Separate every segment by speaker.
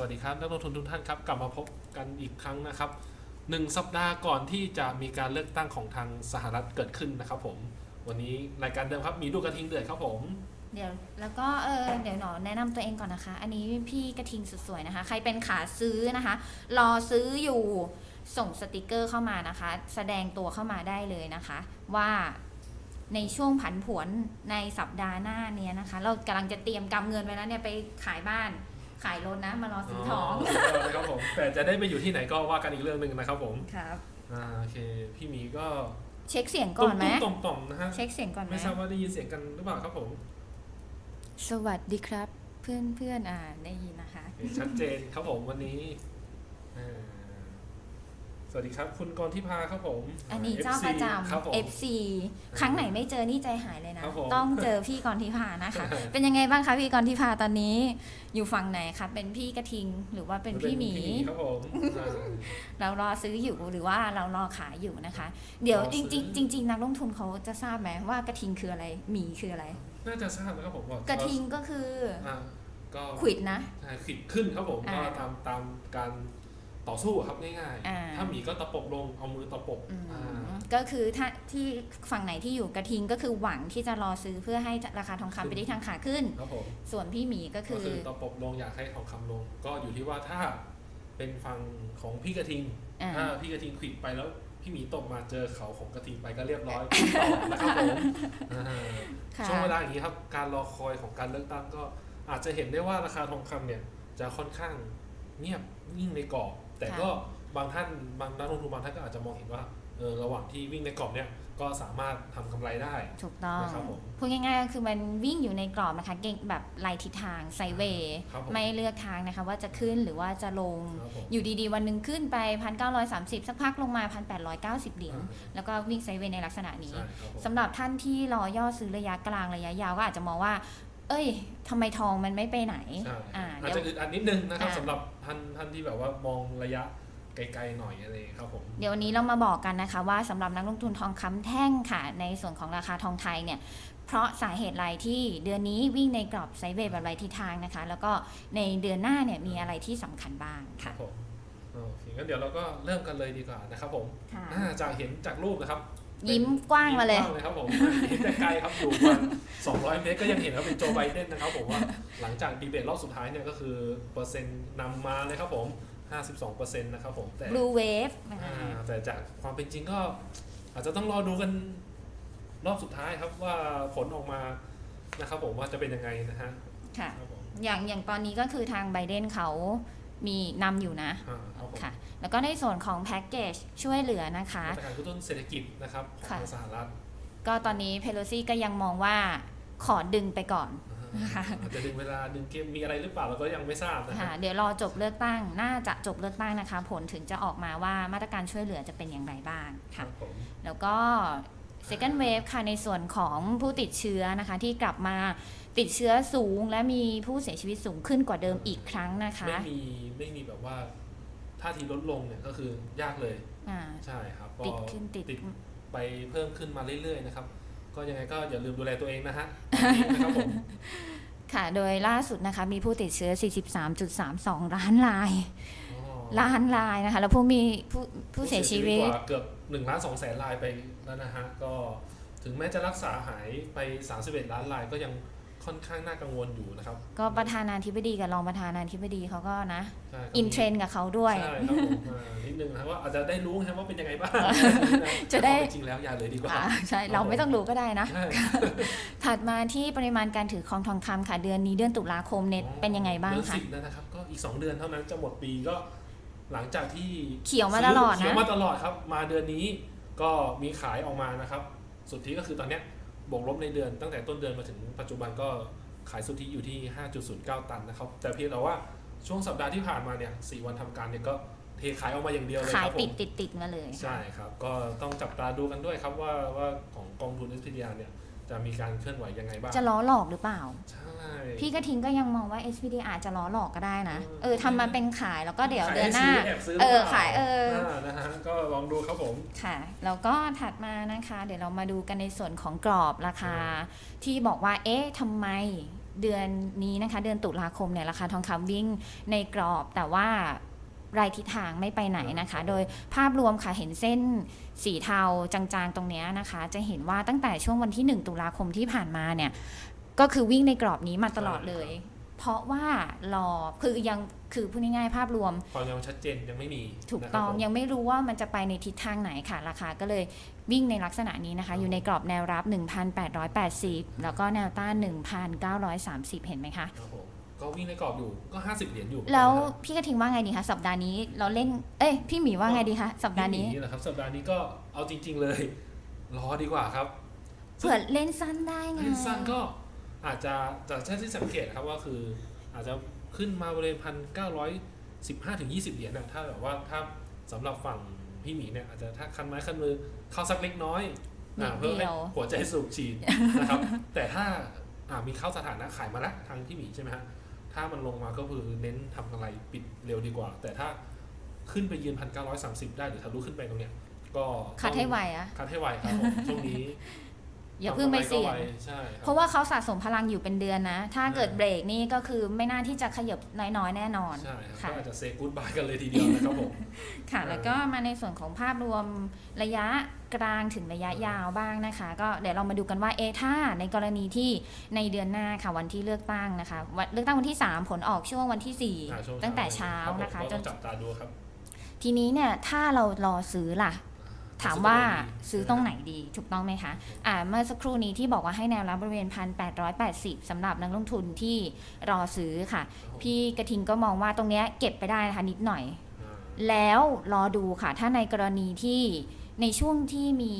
Speaker 1: สวัสดีครับนักลงทุนทุกท่านครับกลับมาพบกันอีกครั้งนะครับหนึ่งสัปดาห์ก่อนที่จะมีการเลือกตั้งของทางสหรัฐเกิดขึ้นนะครับผม วันนี้รายการเดิมครับมีดูกระทิงเดือดครับผม
Speaker 2: เดี๋ยวแล้วก็เออเดี๋ยวหนอแนะนำตัวเองก่อนนะคะ อันนี้พี่กระทิงสุดสวยนะคะ ใครเป็นขาซื้อนะคะ รอซื้ออยู่ส่งสติกเกอร์เข้ามานะคะ แสดงตัวเข้ามาได้เลยนะคะ ว่าในช่วงผันผวนในสัปดาห์หน้าเนี้ยนะคะ เรากำลังจะเตรียมกำเงินไว้แล้วเนี่ยไปขายบ้าน ขายรถนะมารอซื้อทอง
Speaker 1: นะครับผมแต่จะได้ไปอยู่ที่ไหนก็ว่ากันอีกเรื่องหนึ่งนะครับผม
Speaker 2: ครับ
Speaker 1: อ่าโอเคพี่หมีก็
Speaker 2: เช็คเสียงก่อนไหม
Speaker 1: ตุ้มๆต่อมๆนะฮะ
Speaker 2: เช็คเสียงก่อนไหม
Speaker 1: ไม่ทราบว่าได้ยินเสียงกันหรือเปล่าครับผม
Speaker 2: สวัสดีครับ เพื่อนเพื่อนๆอ่าได้ยินนะคะ
Speaker 1: โอเคชัดเจนครับผมวันนี้อ่า สวัสดีครับ คุณกรทิพาครับผม
Speaker 2: อันนี้เจ้าประจ
Speaker 1: ครับผมำ
Speaker 2: FC ครั้งไหนไม่เจอนี่ใจหายเลยนะ
Speaker 1: ครับผม
Speaker 2: ต้องเจอพี่กรทิพานะคะ เป็นยังไงบ้างคะพี่กรทิพาตอนนี้ อยู่ฝั่งไหนคะเป็นพี่กระทิงหรือว่าเป็นพี่หมี
Speaker 1: ครับผมอ่า
Speaker 2: เรารอซื้ออยู่หรือว่าเรารอขายอยู่นะคะ เดี๋ยว
Speaker 1: รอ
Speaker 2: จ
Speaker 1: ซื้อ
Speaker 2: ริงๆจริง ๆ นักลงทุนเขาจะทราบไหมว่ากระทิงคืออะไรหมีคืออะไร
Speaker 1: น่าจะทราบนะครับผมว่าก
Speaker 2: ระทิงก็คือ
Speaker 1: อ่าก็
Speaker 2: ขวิดนะ
Speaker 1: ใช่ขิดขึ้นครับผม
Speaker 2: อ่า
Speaker 1: ก็ตามตามการ ต่อสู้อะครับง่าย
Speaker 2: อ่า
Speaker 1: ๆ ถ้าหมีก็ตะปบลงเอามือตะปบ
Speaker 2: อืม
Speaker 1: อ่า
Speaker 2: ก็คือถ้าที่ฝั่งไหนที่อยู่กระทิงก็คือหวังที่จะรอซื้อเพื่อให้ราคาทองคำไปได้ทางขาขึ้น
Speaker 1: ครับผม
Speaker 2: ส่วนพี่หมีก็
Speaker 1: ก็
Speaker 2: คือ
Speaker 1: คือตะปบลงอยากให้ทองคำลง ก็อยู่ที่ว่าถ้าเป็นฝั่งของพี่กระทิง
Speaker 2: อ่า
Speaker 1: ถ้าพี่กระทิงขวิดไปแล้วพี่หมีตกมาเจอเขาของกระทิงไปก็เรียบร้อยขึ้นต่อนะครับผมอ่า
Speaker 2: ค่ะ
Speaker 1: ช่วงเวลาอย่างนี้ครับการรอคอยของการเลือกตั้งก็อาจจะเห็นได้ว่าราคาทองคำเนี่ยจะค่อนข้างเงียบนิ่งในกรอบ แต่ก็บางท่านบางนักลงทุนบางท่านก็อาจจะมองเห็นว่าเออระหว่างที่วิ่งในกรอบเนี่ยก็สามารถทำกำไรได้
Speaker 2: ถูกต้อง
Speaker 1: นะครับผม
Speaker 2: พูดง่ายๆก็คือมันวิ่งอยู่ในกรอบนะคะเก่งแบบไล่ทิศทางไซเวย์
Speaker 1: ครับผม
Speaker 2: ไม่เลือกทางนะคะว่าจะขึ้นหรือว่าจะลง
Speaker 1: ครับผม
Speaker 2: อยู่ดีๆ วันหนึ่งขึ้นไป 1,930 สักพักลงมา 1,890 เหรียญ
Speaker 1: อ่า
Speaker 2: แล้วก็วิ่งไซเวย์ในลักษณะนี้
Speaker 1: ใช่ครับผม
Speaker 2: สำหรับท่านที่รอย่อซื้อระยะกลางระยะยาวก็อาจจะมองว่า เอ้ยทำไมทองมันไม่ไปไหน
Speaker 1: ใช่
Speaker 2: อ่า
Speaker 1: อาจ
Speaker 2: เดี๋ยว
Speaker 1: จะอึดอัดนิดนึงนะครับ
Speaker 2: อ่า
Speaker 1: สำหรับ ท่านท่านที่แบบว่ามองระยะไกลๆหน่อยอะไรครับผม
Speaker 2: เดี๋ยววันนี้เรามาบอกกันนะคะ ว่าสำหรับนักลงทุนทองคำแท่งค่ะ ในส่วนของราคาทองไทยเนี่ยเพราะสาเหตุอะไรที่เดือนนี้วิ่งในกรอบไซด์เวย์แบบไรทิศทางนะคะ แล้วก็ในเดือนหน้าเนี่ยมีอะไรที่สำคัญบ้าง
Speaker 1: ครั
Speaker 2: ค่ะ
Speaker 1: บผมโอเคงั้นเดี๋ยวเราก็เริ่มกันเลยดีกว่านะครับผม
Speaker 2: ค่ะ
Speaker 1: อ่าจากเห็นจากรูปนะครับ
Speaker 2: ยิ้มกว้างมาเลย
Speaker 1: ยิ้กว้เลยครับผมเห็นแต่ไกลครับอยู่ประมาณ200 เมตรก็ยังเห็นว่าเป็นโจไบเดนนะครับผมว่าหลังจากดีเบตรอบสุดท้ายเนี่ยก็คือเปอร์เซ็นต์นำมาเลยครับผม 52%นะครับผมแต่
Speaker 2: Blue Wave นะคะ
Speaker 1: อ่าแต่จากความเป็นจริงก็อาจจะต้องรอดูกันรอบสุดท้ายครับว่าผลออกมานะครับผมว่าจะเป็นยังไงนะฮะ
Speaker 2: ค่ะ
Speaker 1: ครับผม
Speaker 2: อย่างอย่างตอนนี้ก็คือทางไบเดนเขา มีนำอยู่นะ
Speaker 1: อ่าครับผม
Speaker 2: ค่ะแล้วก็ในส่วนของแพ็กเกจช่วยเหลือนะคะ
Speaker 1: มาตรการกระตุ้นเศรษฐกิจนะครับของ
Speaker 2: ค่ะ
Speaker 1: ทางสหรัฐ
Speaker 2: ก็ตอนนี้เพโลซี่ก็ยังมองว่าขอดึงไปก่อน
Speaker 1: อ่าอาจจะดึงเวลาดึงเกมมีอะไรหรือเปล่าเราก็ยังไม่ทราบนะค
Speaker 2: ค่ะ
Speaker 1: รับ
Speaker 2: เดี๋ยวรอจบเลือกตั้ง น่าจะจบเลือกตั้งนะคะ ผลถึงจะออกมาว่ามาตรการช่วยเหลือจะเป็นอย่างไรบ้าง
Speaker 1: ครั
Speaker 2: ค่ะ
Speaker 1: บผม
Speaker 2: แล้วก็ second wave ค่ะในส่วนของผู้ติดเชื้อนะคะที่กลับมาติดเชื้อสูงและมีผู้เสียชีวิตสูงขึ้นกว่าเดิมอีกครั้งนะคะ
Speaker 1: ไม่มีไม่มีแบบว่าท่าทีลดลงเนี่ยก็คือยากเลย
Speaker 2: อ่า
Speaker 1: ใช่ครับก็
Speaker 2: ติดขึ้นติด
Speaker 1: ติดไปเพิ่มขึ้นมาเรื่อยๆนะครับ ก็ยังไงก็อย่าลืมดูแลตัวเองนะฮะนะครับผม
Speaker 2: ค่ะ โดยล่าสุดนะคะมีผู้ติดเชื้อ 43.32 ล้านราย
Speaker 1: อ๋อ
Speaker 2: ล้านรายนะคะ แล้วผู้มีผู้ผู้เสียชีวิต
Speaker 1: กว่าเกือบ1ล้าน2แสนรายไป แล้วนะฮะก็ถึงแม้จะรักษาหายไป 31 ล้านรายก็ยังค่อนข้างน่ากังวลอยู่นะครับ
Speaker 2: ก็ประธานาธิบดีกับรองประธานาธิบดีเขาก็นะ
Speaker 1: ใช่ก็มี
Speaker 2: อินเทรนกับเขาด้วย
Speaker 1: ใช่ครับผมอ่านิดนึงนะครับว่าอาจจะได้รู้นะครับว่าเป็นยังไงบ้าง
Speaker 2: จะได้
Speaker 1: เอาจริงแล้วอย่าเลยดีกว่า
Speaker 2: อ่าใช่เราไม่ต้องรู้ก็ได้นะ
Speaker 1: ใช่
Speaker 2: ถัดมาที่ปริมาณการถือครองทองคำค่ะเดือนนี้เดือนตุลาคมเน็ตเป็นยังไงบ้าง
Speaker 1: เดือน
Speaker 2: คะ
Speaker 1: สิบแล้วนะครับก็อีก 2 เดือนเท่านั้นจะหมดปีก็หลังจากที่
Speaker 2: เขียวมาตลอด
Speaker 1: เขียว
Speaker 2: นะ
Speaker 1: มาตลอดครับ มาเดือนนี้ ก็มีขายออกมานะครับ สุทธิก็คือตอนเนี้ยบวกลบในเดือนตั้งแต่ต้นเดือนมาถึงปัจจุบันก็ขายสุทธิอยู่ที่ 5.09 ตันนะครับ แต่เพียงแต่ว่าช่วงสัปดาห์ที่ผ่านมาเนี่ย4วันทำการเนี่ยก็เทขายออกมาอย่างเดียวเลย
Speaker 2: ขาย
Speaker 1: ครับผ
Speaker 2: ติด
Speaker 1: ม
Speaker 2: ติดติดมาเลย
Speaker 1: ใช่ครับ ก็ต้องจับตาดูกันด้วยครับว่าว่าของกองทุน s p d r เนี่ย จะมีการเคลื่อนไหวยังไงบ้าง
Speaker 2: จะล้อหลอกหรือเปล่า
Speaker 1: ใช่
Speaker 2: พี่กระทิงก็ยังมองว่า SPD อาจจะล้อหลอกก็ได้นะ
Speaker 1: เออ
Speaker 2: เออทำมาเป็นขายแล้วก็เดี๋ยว
Speaker 1: ขาย
Speaker 2: เดือนห
Speaker 1: ให้
Speaker 2: น้า
Speaker 1: ซื้แอบซื้
Speaker 2: เออ
Speaker 1: หรืปล่
Speaker 2: ขายเออ
Speaker 1: นะฮะก็ลองดูครับผม
Speaker 2: ค่ะ แล้วก็ถัดมานะคะ เดี๋ยวเรามาดูกันในส่วนของกรอบราคา ที่บอกว่า เอ๊ะทำไมเดือนนี้นะคะ เดือนตุลาคมเนี่ยราคาทองคำวิ่งในกรอบ แต่ว่า รายทิศทางไม่ไปไหนนะคะ โดยภาพรวมค่ะเห็นเส้นสีเทาจางๆตรงเนี้ยนะคะ จะเห็นว่าตั้งแต่ช่วงวันที่ 1 ตุลาคมที่ผ่านมาเนี่ยก็คือวิ่งในกรอบนี้มาตลอดเลย เพราะว่ารอคือยังคือพูดง่ายๆภาพรวม
Speaker 1: ความยังชัดเจนยังไม่มี
Speaker 2: ถูก
Speaker 1: นะครับ
Speaker 2: ต้อง
Speaker 1: ผม
Speaker 2: ยังไม่รู้ว่ามันจะไปในทิศทางไหนค่ะ ราคาก็เลยวิ่งในลักษณะนี้นะคะ อยู่ในกรอบแนวรับ 1,880 แล้วก็แนวต้าน 1,930 เห็นไหมคะ
Speaker 1: ครับผม ก็วิ่งในกรอบอยู่ก็ 50 เหรียญอยู่
Speaker 2: แล้ว
Speaker 1: นะครับ
Speaker 2: พี่กระทิงว่าไงดีคะสัปดาห์นี้เราเล่น เอ้ยพี่หมีว่าไงดีคะสัปดาห์นี้
Speaker 1: พี่หมีนะครับสัปดาห์นี้ก็เอาจริง ๆ เลยรอดีกว่าครับ
Speaker 2: เผื่อเล่นสั้นได้ไง
Speaker 1: เล่นสั้นก็อาจจะจากที่สังเกตครับว่าคืออาจจะขึ้นมาบริเวณพันเก้าร้อยสิบห้าถึงยี่สิบเหรียญนะถ้าแบบว่าถ้าสำหรับฝั่งพี่หมีเนี่ยอาจจะถ้าคันไม้คันมือเข้าสักเล็กน้อยอ่า
Speaker 2: นิด
Speaker 1: เพื่อให้
Speaker 2: เดียว
Speaker 1: หัวใจสูบฉีดนะครับ แต่ถ้าอ่ามีเข้าสถานะขายมาแล้วทางพี่หมีใช่ไหมฮะ ถ้ามันลงมาก็คือเน้นทำกำไรปิดเร็วดีกว่า แต่ถ้าขึ้นไปยืนพันเก้าร้อยสามสิบได้หรือทะลุขึ้นไปตรงเนี้ยก็
Speaker 2: คัดให้ไวอะ
Speaker 1: คัดให้ไวครับผมช่วงนี้
Speaker 2: อย่าเพิ่งไปเสี่ยง
Speaker 1: ทำกำรก็วใช่คบ
Speaker 2: เพราะว่าเขาสะสมพลังอยู่เป็นเดือนนะ ถ้าเกิด
Speaker 1: อ่า
Speaker 2: เบรกนี่ก็คือไม่น่าที่จะขยับน้อยๆ แน่นอน
Speaker 1: ใช่ครับ
Speaker 2: ค่ะ
Speaker 1: ก็อาจจะเซกูดบายกันเลยทีเดียวนะครับผม
Speaker 2: ค่ะ
Speaker 1: เออ
Speaker 2: แล้วก็มาในส่วนของภาพรวมระยะกลางถึงระยะยาวบ้างนะคะ ก็เดี๋ยวเรามาดูกันว่าเอะถ้าในกรณีที่ในเดือนหน้าค่ะวันที่เลือกตั้งนะคะวันเลือกตั้งวันที่ 3 ผลออกช่วงวันที่
Speaker 1: อ่าช่ว
Speaker 2: 4ตั้งแต่เช้า
Speaker 1: รับผม
Speaker 2: นะคะ
Speaker 1: ก็
Speaker 2: จ
Speaker 1: ต้อนงจับตาดูครับ
Speaker 2: ทีนี้เนี่ยถ้าเรารอซื้อล่ะ ถามว่าซื้อตรงไหนดีถูกต้องไหมคะอ่าเมื่อสักครู่นี้ที่บอกว่าให้แนวรับบริเวณ 1,880สำหรับนักลงทุนที่รอซื้อค่ะ พี่กระทิงก็มองว่าตรงเนี้ยเก็บไปได้นะคะนิดหน่อย แล้วรอดูค่ะ ถ้าในกรณีที่ในช่วงที่มี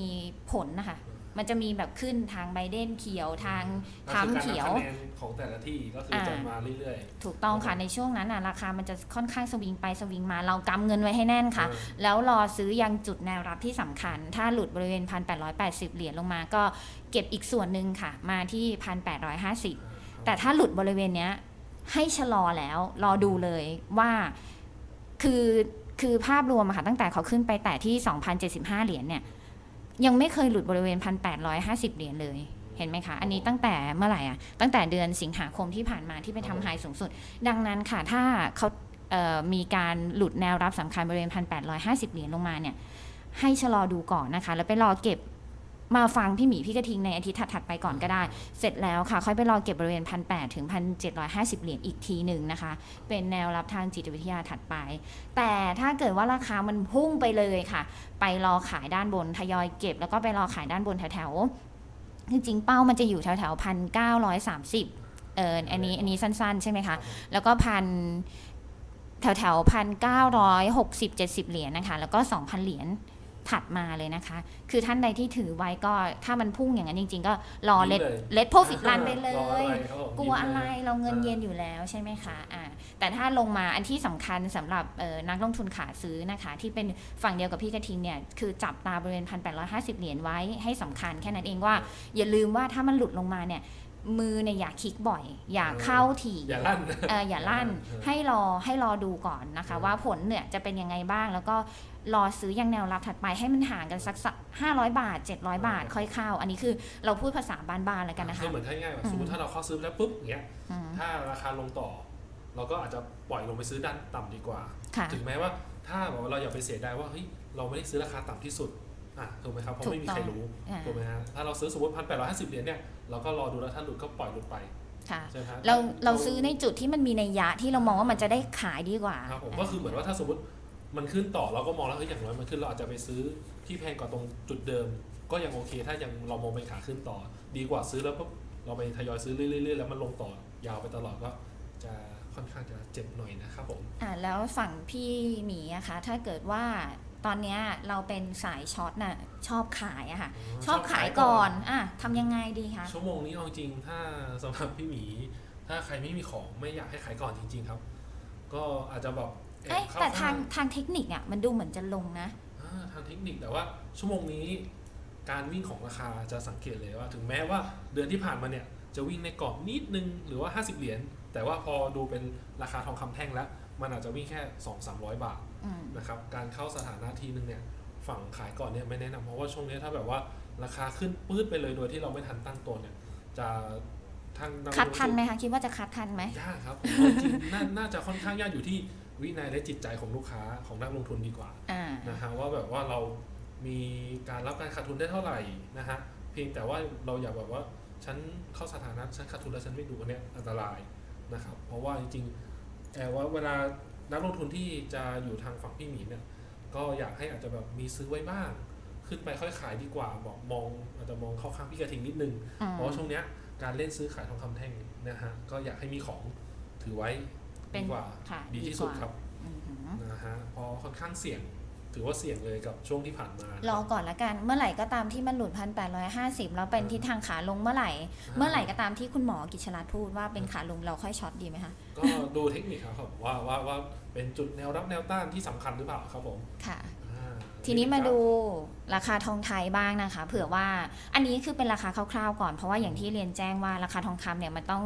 Speaker 2: ผลนะคะ มันจะมีแบบขึ้นทางไบเดนเขียวทางทรัมป์เขียว
Speaker 1: ก็คือการนับคะแนนของแต่ละที่ก็คืออาจะมาเรื่อย
Speaker 2: ถูกต้องค่ะ ในช่วงนั้นน่ะราคามันจะค่อนข้างสวิงไปสวิงมาเรากำเงินไว้ให้แน่น
Speaker 1: ๆ
Speaker 2: ค่ะ
Speaker 1: อ่า
Speaker 2: แล้วรอซื้อยังจุดแนวรับที่สำคัญ ถ้าหลุดบริเวณ 1,880 เหรียญลงมาก็เก็บอีกส่วนหนึ่งค่ะ มาที่ 1,850แต่ถ้าหลุดบริเวณเนี้ยให้ชะลอแล้วรอดูเลยว่าคือคือภาพรวมอะค่ะตั้งแต่เขาขึ้นไปแต่ที่ 2,075 เหรียญเนี่ย ยังไม่เคยหลุดบริเวณ 1,850 เหรียญเลย เห็นไหมคะ อันนี้ตั้งแต่เมื่อไหร่อะ ตั้งแต่เดือนสิงหาคมที่ผ่านมาที่ไปทำไฮสูงสุด ดังนั้นค่ะ ถ้าเขาเอ่อมีการหลุดแนวรับสำคัญบริเวณ 1,850 เหรียญลงมาเนี่ย ให้ชะลอดูก่อนนะคะ แล้วไปรอเก็บ มาฟังพี่หมีพี่กระทิงในอาทิตย์ถัดๆไปก่อนก็ได้ เสร็จแล้วค่ะ ค่อยไปรอเก็บบริเวณ 1,800ถึง 1,750 เหรียญอีกทีหนึ่งนะคะ เป็นแนวรับทางจิตวิทยาถัดไป แต่ถ้าเกิดว่าราคามันพุ่งไปเลยค่ะ ไปรอขายด้านบนทยอยเก็บ แล้วก็ไปรอขายด้านบนแถวๆจริงๆเป้ามันจะอยู่แถวๆพันเก้าร้อยสามสิบเอออันนี้อันนี้สั้นๆ ใช่ไหม
Speaker 1: คะ
Speaker 2: แล้วก็พันแถวแถวพันเก้าร้อยหกสิบเจ็ดสิบเหรียญนะคะ แล้วก็สองพันเหรียญ ถัดมาเลยนะคะ คือท่านใดที่ถือไว้ก็ถ้ามันพุ่งอย่างนั้นจริง ๆ ก็รอเลด
Speaker 1: ยิ้มเลย
Speaker 2: เลดโพฟิตรันไปเล
Speaker 1: รออะ
Speaker 2: ย
Speaker 1: ไรครับผม
Speaker 2: กลัว
Speaker 1: ยิ้ม
Speaker 2: อะไร
Speaker 1: เลย
Speaker 2: เราเงิน
Speaker 1: อ่า
Speaker 2: เย็นอยู่แล้วใช่ไหมคะอ่าแต่ถ้าลงมาอันที่สำคัญสำหรับเอ่อนักลงทุนขาซื้อนะคะ ที่เป็นฝั่งเดียวกับพี่กระทิงเนี่ยคือจับตาบริเวณ 1,850 เหรียญไว้ให้สำคัญแค่นั้นเองว่า อย่าลืมว่าถ้ามันหลุดลงมาเนี่ยมือเนี่ยอย่าคลิกบ่อย อย่าเข้าถี่
Speaker 1: อย่าลั่น
Speaker 2: เอออย่าลั่น
Speaker 1: เออ
Speaker 2: ให้รอให้รอดูก่อนนะคะ
Speaker 1: เออ
Speaker 2: ว่าผลเนี่ยจะเป็นยังไงบ้างแล้วก็ รอซื้อยังแนวรับถัดไปให้มันห่างกันสักสัก500 บาท 700 บาท ค่อยเข้า อันนี้คือเราพูดภาษาบ้านๆแล้วกันนะคะ
Speaker 1: คือเหมือนถ้าง่ายๆแบบ
Speaker 2: อืม
Speaker 1: สมมติถ้าเราเข้าซื้อไปแล้วปุ๊บอย่างเงี้ย
Speaker 2: อืม
Speaker 1: ถ้าราคาลงต่อ เราก็อาจจะปล่อยลงไปซื้อด้านต่ำดีกว่า
Speaker 2: ค่ะ
Speaker 1: ถึงแม้ว่าถ้าแบบว่าเราอย่าไปเสียดายว่าเฮ้ยเราไม่ได้ซื้อราคาต่ำที่สุดอะถูกไหมครับเพราะไม่มีใครรู้
Speaker 2: อ่า
Speaker 1: ถูกไหมฮะถ้าเราซื้อสมมติพันแปดร้อยห้าสิบเหรียญเนี่ยเราก็รอดูแล้วถ้าหลุดก็ปล่อยหลุดไป
Speaker 2: ค่ะ
Speaker 1: ใช่ไหมฮะ
Speaker 2: เราเราซื้อในจุดที่มันมีในยยะที่เรามองว่ามันจะได้ขายดีกว่า
Speaker 1: ครับผมก็คือเหมือนว่าถ้าสมมติ มันขึ้นต่อเราก็มองแล้วเฮ้ยอย่างน้อยมันขึ้นเราอาจจะไปซื้อที่แพงกว่าตรงจุดเดิม ก็ยังโอเค ถ้ายังเรามองเป็นขาขึ้นต่อ ดีกว่าซื้อแล้วปุ๊บเราไปทยอยซื้อเรื่อยๆแล้วมันลงต่อยาวไปตลอดก็จะค่อนข้างจะเจ็บหน่อยนะครับผม
Speaker 2: อ่าแล้วฝั่งพี่หมีอะคะถ้าเกิดว่าตอนเนี้ยเราเป็นสายช็อตน่ะชอบขายอะค่ะชอบขายก่อนอะทำยังไงดีคะ
Speaker 1: ชั่วโมงนี้เอาจริงๆถ้าสำหรับพี่หมี ถ้าใครไม่มีของไม่อยากให้ขายก่อนจริง ๆ ครับ ก็อาจจะแบบแอบ
Speaker 2: เอ๊ะ
Speaker 1: เข้า
Speaker 2: แต่ทาง
Speaker 1: ข้
Speaker 2: ทางเทคนิคอะมันดูเหมือนจะลงนะ
Speaker 1: อ่าทางเทคนิคแต่ว่าชั่วโมงนี้การวิ่งของราคาจะสังเกตเลยว่า ถึงแม้ว่าเดือนที่ผ่านมาเนี่ยจะวิ่งในกรอบนิดนึงหรือว่า 50 เหรียญแต่ว่าพอดูเป็นราคาทองคำแท่งแล้ว มันอาจจะวิ่งแค่ 2-300 บาท
Speaker 2: อืม
Speaker 1: นะครับการเข้าสถานะทีนึงเนี่ยฝั่งขายก่อนเนี่ยไม่แนะนำเพราะว่าช่วงนี้ถ้าแบบว่าราคาขึ้นปื้ดไปเลยโดยที่เราไม่ทันตั้งตัวเนี่ยจะทางนักลง
Speaker 2: คัด
Speaker 1: ทุ
Speaker 2: ทันไหมคะ คิดว่าจะคัดทันไหม
Speaker 1: ยากครับผมว่าจริงๆน่าน่าจะค่อนข้างยากอยู่ที่ วินัยและจิตใจของลูกค้าของนักลงทุนดีกว่า
Speaker 2: อ่า
Speaker 1: นะฮะว่าแบบว่าเรามีการรับการขาดทุนได้เท่าไหร่นะฮะเพียงแต่ว่าเราอย่าแบบว่าฉันเข้าสถานะฉันขาดทุนแล้วฉันไม่ดูอันเนี้ยอันตรายนะครับ เพราะว่าจริงๆแต่ว่าเวลานักลงทุนที่จะอยู่ทางฝั่งพี่หมีเนี่ยก็อยากให้อาจจะแบบมีซื้อไว้บ้าง ขึ้นไปค่อยขายดีกว่าบอกมองอาจจะมองเข้าข้างพี่กระทิงนิดนึง
Speaker 2: อืม
Speaker 1: เพราะว่าช่วงเนี้ยการเล่นซื้อขายทองคำแท่งนะฮะก็อยากให้มีของถือไว้
Speaker 2: เป็น
Speaker 1: ดีกว่า
Speaker 2: ค่ะ
Speaker 1: ดีที่สุด
Speaker 2: กว่า
Speaker 1: ครับ
Speaker 2: อือหือ
Speaker 1: นะฮะเพอค่อนข้างเสี่ยง ถือว่าเสี่ยงเลยกับช่วงที่ผ่านมารร
Speaker 2: อก่อนละกัน เมื่อไหร่ก็ตามที่มันหลุดพันแปดร้อยห้าสิบแล้วเป็นทิศทางขาลงเมื่อไหร่ เมื่อไหร่ก็ตามที่คุณหมอกิจชลัดพูดว่าเป็นขาลงเราค่อยช็อตดีไหมคะ
Speaker 1: ก็ดูเทคนิคครับผมว่าว่าว่าเป็นจุดแนวรับแนวต้านที่สำคัญหรือเปล่าครับผม
Speaker 2: ค่ะ
Speaker 1: อ่า
Speaker 2: ทีนี้มาดูราคาทองไทยบ้างนะคะ เผื่อว่าอันนี้คือเป็นราคาคร่าวๆก่อนเพราะว่าอย่างที่เรียนแจ้งว่าราคาทองคำเนี่ยมันต้อง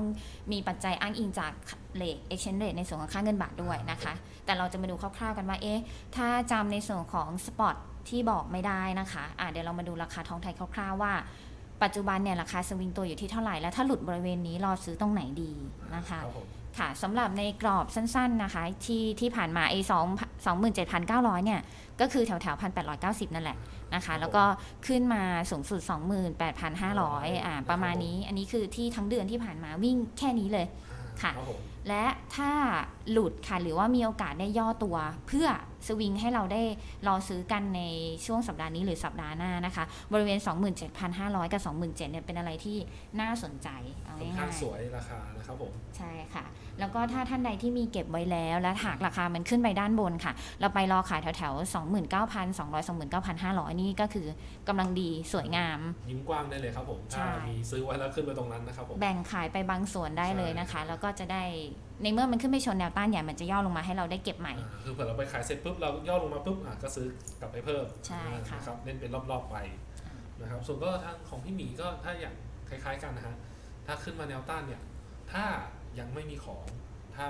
Speaker 2: มีปัจจัยอ้างอิงจากเลท exchange rate ในส่วนของค่าเงินบาทด้วยนะคะ แต่เราจะมาดูคร่าวๆกันว่าเอ๊ะถ้าจำในส่วนของสปอตที่บอกไม่ได้นะคะอะเดี๋ยวเรามาดูราคาทองไทยคร่าวๆว่าปัจจุบันเนี่ยราคาสวิงตัวอยู่ที่เท่าไหร่แล้วถ้าหลุดบริเวณนี้รอซื้อตรงไหนดีนะคะ
Speaker 1: ครับผม
Speaker 2: ค่ะสำหรับในกรอบสั้น ๆนะคะ ที่ที่ผ่านมาไอ้สอง สองหมื่นเจ็ดพันเก้าร้อยเนี่ย ก็คือแถวแถวพันแปดร้อยเก้าสิบนั่นแหละนะคะ แล้วก็ขึ้นมาสูงสุด 28,500 อ่าประมาณนี้ อันนี้คือที่ทั้งเดือนที่ผ่านมาวิ่งแค่นี้เลยค่ะ
Speaker 1: รับผม
Speaker 2: และถ้าหลุดค่ะ หรือว่ามีโอกาสได้ย่อตัวเพื่อ สวิงให้เราได้รอซื้อกันในช่วงสัปดาห์นี้หรือสัปดาห์หน้านะคะ บริเวณ 27,500 กับ 27,000เนี่ยเป็นอะไรที่น่าสนใจเอา
Speaker 1: ค่อน
Speaker 2: ง่า
Speaker 1: ข้าง
Speaker 2: ย
Speaker 1: สวยราคานะครับผม
Speaker 2: ๆใช่ค่ะ แล้วก็ถ้าท่านใดที่มีเก็บไว้แล้ว และหากราคามันขึ้นไปด้านบนค่ะ เราไปรอขายแถวๆ29,200 29,500 นี่ก็คือกำลังดีสวยงาม
Speaker 1: ยิ้มกว้างได้เลยครับผม
Speaker 2: ใช่
Speaker 1: ถ้ามีซื้อไว้แล้วขึ้นไปตรงนั้นนะครับผม
Speaker 2: แบ่งขายไปบางส่วนได้เลยนะคะ
Speaker 1: ใช่
Speaker 2: แล้วก็จะได้ ในเมื่อมันขึ้นไปชนแนวต้านใหญ่มันจะย่อลงมาให้เราได้เก็บใหม่
Speaker 1: อ่าคือเผื่อเราไปขายเสร็จปุ๊บเราย่อลงมาปุ๊บอะก็ซื้อกลับไปเพิ่ม
Speaker 2: ใช่ค่ะ
Speaker 1: นะครับเล่นเป็นรอบๆไปนะครับส่วนก็ทางของพี่หมีก็ถ้าอย่างคล้าย ๆกันนะฮะถ้าขึ้นมาแนวต้านเนี่ย ถ้ายังไม่มีของถ้า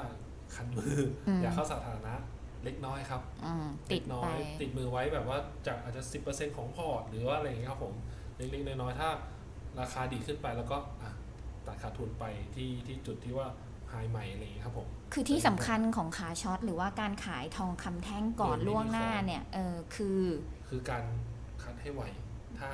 Speaker 1: คันมืออ
Speaker 2: ม
Speaker 1: อยากเข้าสาธารณะเล็กน้อยครับ
Speaker 2: อืมติด
Speaker 1: เล็กน้อ
Speaker 2: ไป
Speaker 1: ยติดมือไว้แบบว่าจากอาจจะ10%ของพอร์ตหรือว่าอะไรอย่างเงี้ยครับผมเล็กๆน้อยๆถ้าราคาดีขึ้นไปแล้วก็อะตัดขาดทุนไปที่ที่จุดที่ว่า ไฮใหม่อะไรอย่างเงี้ยครับผม
Speaker 2: คือที่สำคัญของขาช็อตหรือว่าการขายทองคำแท่งก่อน
Speaker 1: เออไม่มี
Speaker 2: ล่วงหน้า
Speaker 1: ของ
Speaker 2: เนี่ยเออคือ
Speaker 1: คือการคัดให้ไหวถ้า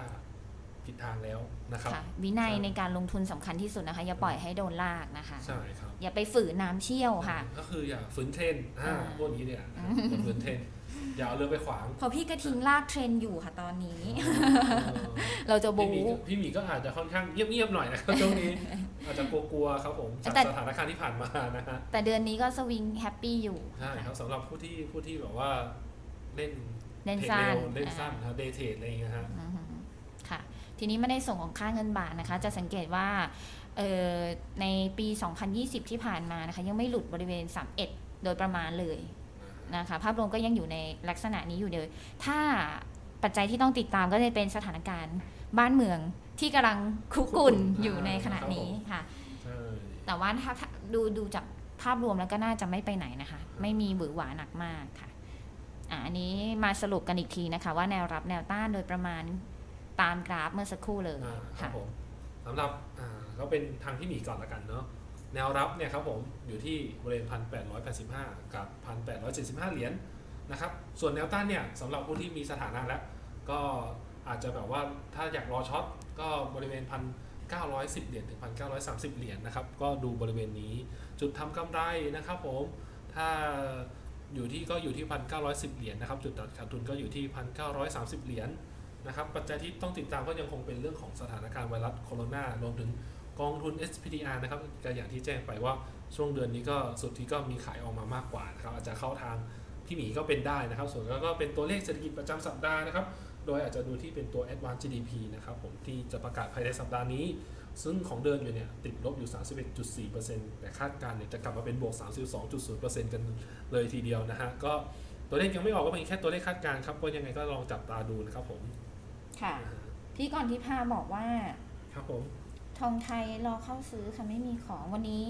Speaker 1: ผิดทางแล้วนะครับ
Speaker 2: ค่ะวินัย
Speaker 1: ใช่
Speaker 2: ในการลงทุนสำคัญที่สุดนะคะ อย่าปล่อยให้โดนลากนะคะ
Speaker 1: ใช่ครับ
Speaker 2: อย่าไปฝืนน้ำเชี่ยวค่ะ
Speaker 1: ก็คืออย่าฝืนเทรนด์อ่า
Speaker 2: อ่า
Speaker 1: พวกนี้เนี่ยอย่าฝืนเทรนด์ อย่าเอาเรือไปขวาง
Speaker 2: เพอพี่กระทิงลากเทรนอยู่ค่ะตอนนี้
Speaker 1: เออ
Speaker 2: เราจะ
Speaker 1: พี่
Speaker 2: บู
Speaker 1: หมีก็พี่หมีก็อาจจะค่อนข้างเงียบๆหน่อยนะครับช่วงนี้ อาจจะกลัวๆครับผมจาก
Speaker 2: แต่
Speaker 1: สถานการณ์ที่ผ่านมานะฮะ
Speaker 2: แต่เดือนนี้ก็สวิงแฮปปี้อยู่
Speaker 1: ใช่ครับสำหรับผู้ที่ผู้ที่แบบว่าเล่น
Speaker 2: เล่น
Speaker 1: เทรด
Speaker 2: สั้น
Speaker 1: เร็วเล่นสั้นครับเดย์เทรดอะไรอย่างเงี้ยฮะ
Speaker 2: อือฮึค่ะ ทีนี้ไม่ได้ส่งของค่าเงินบาทนะคะ จะสังเกตว่าเอ่อในปี 2020 ที่ผ่านมานะคะ ยังไม่หลุดบริเวณ 31 โดยประมาณเลย นะคะภาพรวมก็ยังอยู่ในลักษณะนี้อยู่เลย ถ้าปัจจัยที่ต้องติดตามก็จะเป็นสถานการณ์บ้านเมืองที่กำลังคุกกุ่นอยู่ในขณะนี้ค่ะ
Speaker 1: ใช่
Speaker 2: แต่ว่าถ้าถ้าดูดูจากภาพรวมแล้วก็น่าจะไม่ไปไหนนะคะ ไม่มีหวือหวาหนักมากค่ะอะอันนี้มาสรุปกันอีกทีนะคะ ว่าแนวรับแนวต้านโดยประมาณตามกราฟเมื่อสักครู่เลย
Speaker 1: อ่าครั
Speaker 2: ค่ะ
Speaker 1: บผมสำหรับอ่าก็เป็นทางที่หมีก่อนละกันเนาะ แนวรับเนี่ยครับผมอยู่ที่บริเวณพันแปดร้อยแปดสิบห้ากับพันแปดร้อยเหรียญนะครับ ส่วนแนวต้านเนี่ยสำหรับผู้ที่มีสถานะแล้ว ก็อาจจะแบบว่าถ้าอยากรอช็อตก็บริเวณพันเก้าร้อยสิบเหรียญถึงพันเก้าร้อยสามสิบเหรียญนะครับ ก็ดูบริเวณนี้จุดทำกำไรนะครับผม ถ้าอยู่ที่ก็อยู่ที่พันเก้าร้อยสิบเหรียญนะครับ จุดตัดขาดทุนก็อยู่ที่พันเก้าร้อยสามสิบเหรียญนะครับ ปัจจัยที่ต้องติดตามก็ยังคงเป็นเรื่องของสถานการณ์ไวรัสโคโรนารวมถึง กองทุน SPDR นะครับก็อย่างที่แจ้งไปว่าช่วงเดือนนี้ก็สุดที่ก็มีขายออกมามากกว่านะครับอาจจะเข้าทางพี่หมีก็เป็นได้นะครับ ส่วนแล้วก็เป็นตัวเลขเศรษฐกิจประจำสัปดาห์นะครับ โดยอาจจะดูที่เป็นตัว Advanced GDP นะครับผมที่จะประกาศภายในสัปดาห์นี้ ซึ่งของเดินอยู่เนี่ยติดลบอยู่ 31.4%แต่คาดการณ์เนี่ยจะกลับมาเป็นบวก 32.0%กันเลยทีเดียวนะฮะก็ตัวเลขยังไม่ออกก็เป็นแค่ตัวเลขคาดการณ์ครับก็ยังไงก็ลองจับตาดูนะครับผม
Speaker 2: ค่ะพี่ก่อนที่พาบอกว่า
Speaker 1: ครับผม
Speaker 2: ทองไทยรอเข้าซื้อค่ะไม่มีของวันนี้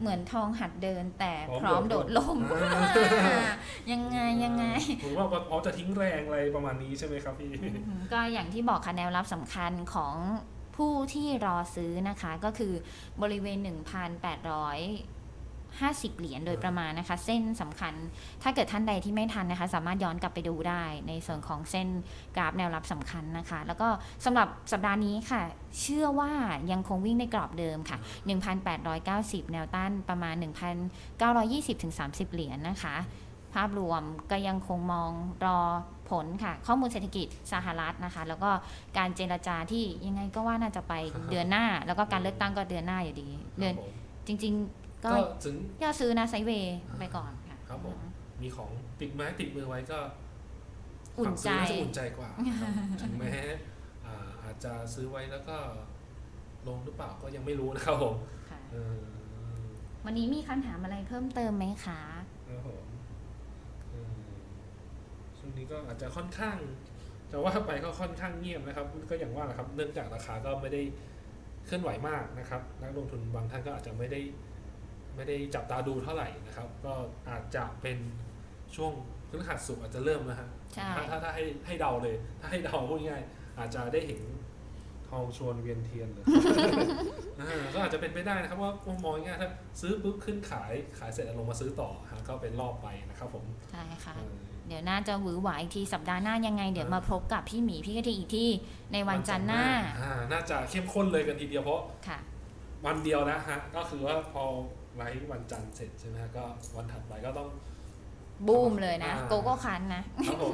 Speaker 2: เหมือนทองหัดเดินแต่พ
Speaker 1: พร้
Speaker 2: ร้อ
Speaker 1: อ
Speaker 2: ม
Speaker 1: ม
Speaker 2: โด
Speaker 1: โด
Speaker 2: ด
Speaker 1: ด
Speaker 2: ล
Speaker 1: ล
Speaker 2: ม
Speaker 1: ม
Speaker 2: ยังไงยังไง
Speaker 1: ผมว่าพร้อมจะทิ้งแรงอะไรประมาณนี้ใช่ไหมครับพี่
Speaker 2: อืมก็อย่างที่บอกค่ะแนวรับสำคัญของผู้ที่รอซื้อนะคะ ก็คือบริเวณ 1,850 เหรียญโดยประมาณนะคะ เส้นสำคัญถ้าเกิดท่านใดที่ไม่ทันนะคะ สามารถย้อนกลับไปดูได้ในส่วนของเส้นกราฟแนวรับสำคัญนะคะ แล้วก็สำหรับสัปดาห์นี้ค่ะ เชื่อว่ายังคงวิ่งในกรอบเดิมค่ะ 1,890 แนวต้านประมาณ 1,920-30 เหรียญนะคะ ภาพรวมก็ยังคงมองรอผลค่ะ ข้อมูลเศรษฐกิจสหรัฐนะคะ แล้วก็การเจรจาที่ยังไงก็ว่าน่าจะไปเดือนหน้า แล้วก็การเลือกตั้งก็เดือนหน้าอยู่ดี เดือน
Speaker 1: ครับผม
Speaker 2: จริง ๆ ก็
Speaker 1: ก็ถึง
Speaker 2: ย่อซื้อนะไซด์เวย์ไปก่อนค่ะ
Speaker 1: ครับผม มีของติดไม้ติดมือไว้ก็
Speaker 2: อุ่นใจ
Speaker 1: ฝั่งซื้อจะอุ่นใจกว่าครับ ถึงแม้อ่าอาจจะซื้อไว้แล้วก็ลงหรือเปล่าก็ยังไม่รู้นะครับผม
Speaker 2: ค่ะ
Speaker 1: เออ
Speaker 2: วันนี้มีคำถามอะไรเพิ่มเติมไหมคะ
Speaker 1: ครับผมเออช่วงนี้ก็อาจจะค่อนข้างจะว่าไปก็ค่อนข้างเงียบนะครับ ก็อย่างว่าแหละครับ เนื่องจากราคาก็ไม่ได้เคลื่อนไหวมากนะครับ นักลงทุนบางท่านก็อาจจะไม่ได้ ไม่ได้จับตาดูเท่าไหร่นะครับ ก็อาจจะเป็นช่วงพฤหัสสุกร์อาจจะเริ่มนะฮะ
Speaker 2: ใช่
Speaker 1: ถ้าถ้าถ้าให้ให้เดาเลย ถ้าให้เดาพูดง่ายๆอาจจะได้เห็นทองชวนเวียนเทียนเลย อ่าก็อาจจะเป็นไปได้นะครับว่ามองง่ายๆถ้าซื้อปุ๊บขึ้นขายขายเสร็จแล้วลงมาซื้อต่อฮะก็เป็นรอบไปนะครับผม
Speaker 2: ใช่ค่ะ
Speaker 1: เออ
Speaker 2: เดี๋ยวน่าจะหวือหวาอีกทีสัปดาห์หน้ายังไง เดี๋ยว
Speaker 1: อ่าม
Speaker 2: มาพบกับพี่หมีพี่กะทิอีกที่ในวันจันทร์หน้า
Speaker 1: อ่าน่าจะเข้มข้นเลยกันทีเดียวเพราะ
Speaker 2: ค่ะ
Speaker 1: วันเดียวนะฮะ ก็คือว่าพอ ไลฟ์วันจันทร์เสร็จใช่ไหมฮะก็วันถัดไปก็ต้อง
Speaker 2: บูมเลยนะ
Speaker 1: อ่า
Speaker 2: โกโก้คันนะ
Speaker 1: ครับผม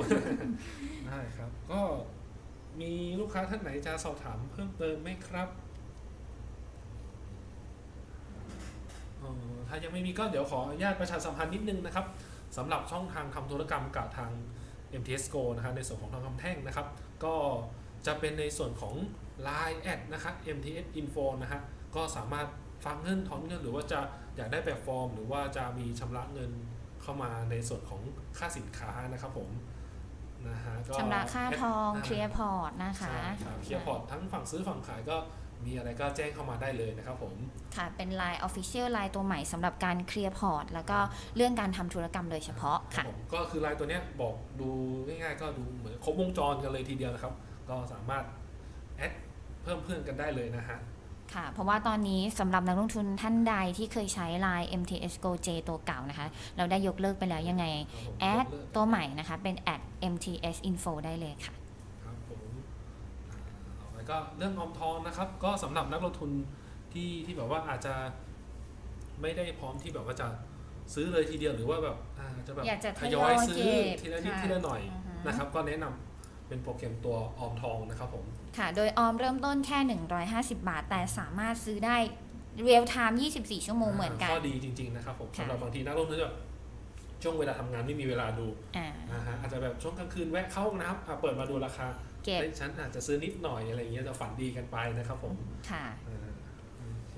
Speaker 1: ได้ครับ ก็มีลูกค้าท่านไหนจะสอบถามเพิ่มเติมไหมครับเอ่อถ้ายังไม่มีก็เดี๋ยวขออนุญาตประชาสัมพันธ์นิดนึงนะครับสำหรับช่องทางทำธุรกรรมกับทาง MTS Go นะฮะในส่วนของทองคำแท่งนะครับ ก็จะเป็นในส่วนของ Line แอดนะครับ MTS Info นะฮะก็สามารถฝากเงินถอนเงินหรือว่าจะ อยากได้แบบฟอร์ม หรือว่าจะมีชำระเงินเข้ามาในส่วนของค่าสินค้านะครับผมนะฮะก็
Speaker 2: ชำระค่าทองาเคลียร์พอร์ตนะคะ
Speaker 1: ใช่ครับเคลียร์พอร์ตทั้งฝั่งซื้อฝั่งขายก็มีอะไรก็แจ้งเข้ามาได้เลยนะครับผม
Speaker 2: ค่ะ เป็น Line Official Line ตัวใหม่สำหรับการเคลียร์พอร์ต แล้วก็เรื่องการทำธุรกรรมโดยเฉพาะ
Speaker 1: ครั
Speaker 2: ค่ะ
Speaker 1: บผมก็คือลายตัวเนี้ยบอกดูง่ายๆ ก็ดูเหมือนครบวงจรกันเลยทีเดียวนะครับ ก็สามารถแอดเพิ่มเพื่อนกันได้เลยนะฮะ
Speaker 2: ค่ะ เพราะว่าตอนนี้สำหรับนักลงทุนท่านใดที่เคยใช้ Line MTS Go J ตัวเก่านะคะ เราได้ยกเลิกไปแล้วยังไง
Speaker 1: ครับผม
Speaker 2: แอด
Speaker 1: ยกเลิก
Speaker 2: ตัวใหม่นะคะ เป็น at MTS Info ได้เลยค่ะ
Speaker 1: ครับผมอ่าต่อไปก็เรื่องออมทองนะครับ ก็สำหรับนักลงทุนที่ที่แบบว่าอาจจะไม่ได้พร้อมที่แบบว่าจะซื้อเลยทีเดียวหรือว่าแบบอาจจะแบบ
Speaker 2: อยากจะท
Speaker 1: ท
Speaker 2: ย
Speaker 1: ย
Speaker 2: อ
Speaker 1: อยยซื้อ
Speaker 2: เก็บ
Speaker 1: ทีละนิด
Speaker 2: ค่ะ
Speaker 1: ทีละหน่อย
Speaker 2: อือฮึ
Speaker 1: นะครับ ก็แนะนำ เป็นโปรแกรมตัวออมทองนะครับผม
Speaker 2: ค่ะ โดยออมเริ่มต้นแค่ 150 บาท แต่สามารถซื้อได้เรียลไทม์24 ชั่วโมงเหมือนกัน
Speaker 1: ข้อดีจริง ๆ นะครับผม
Speaker 2: ค่ะ
Speaker 1: สำหรับบางทีนักลงทุนแบบช่วงเวลาทำงานไม่มีเวลาดู
Speaker 2: อ่า
Speaker 1: อ่าฮะอาจจะแบบช่วงกลางคืนแวะเข้าห้องน้ำอะเปิดมาดูราคา
Speaker 2: เก็บ
Speaker 1: เฮ้ยฉันอาจจะซื้อนิดหน่อยอะไรอย่างเงี้ยจะฝันดีกันไปนะครับผม
Speaker 2: ค่ะ
Speaker 1: อ่าโอเค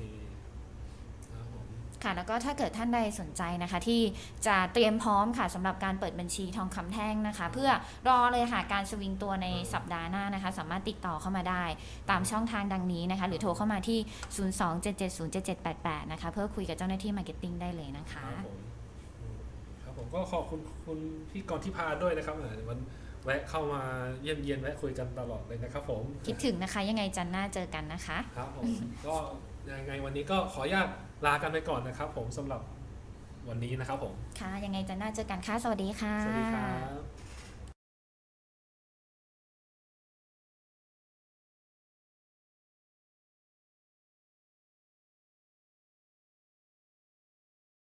Speaker 1: ครับผม
Speaker 2: ค่ะ แล้วก็ถ้าเกิดท่านใดสนใจนะคะ ที่จะเตรียมพร้อมค่ะสำหรับการเปิดบัญชีทองคำแท่งนะคะ เพื่อรอเลยค่ะการสวิงตัวในสัปดาห์หน้านะคะ สามารถติดต่อเข้ามาได้ ตามช่องทางดังนี้นะคะ หรือโทรเข้ามาที่ 027707788 นะคะ เพื่อคุยกับเจ้าหน้าที่มาร์เก็ตติ้งได้เลยนะ
Speaker 1: ค
Speaker 2: คะ
Speaker 1: รับผมอืมครับผมก็ขอบคุณคุณพี่กรที่พาด้วยนะครับอ่าวันแวะเข้ามาเยี่ยมเยียนแวะคุยกันตลอดเลยนะครับผม
Speaker 2: คิดถึงนะคะ ยังไงจันทร์หน้าเจอกันนะคะ
Speaker 1: ครับผมก็ยังไงวันนี้ก็ขออนุญาต ลากันไปก่อนนะครับ ผมสำหรับวันนี้นะครับผม
Speaker 2: ค่ะ ยังไงจันทร์หน้าเจอกันค่ะ สวัสดีค่ะ
Speaker 1: สวัสดีครับ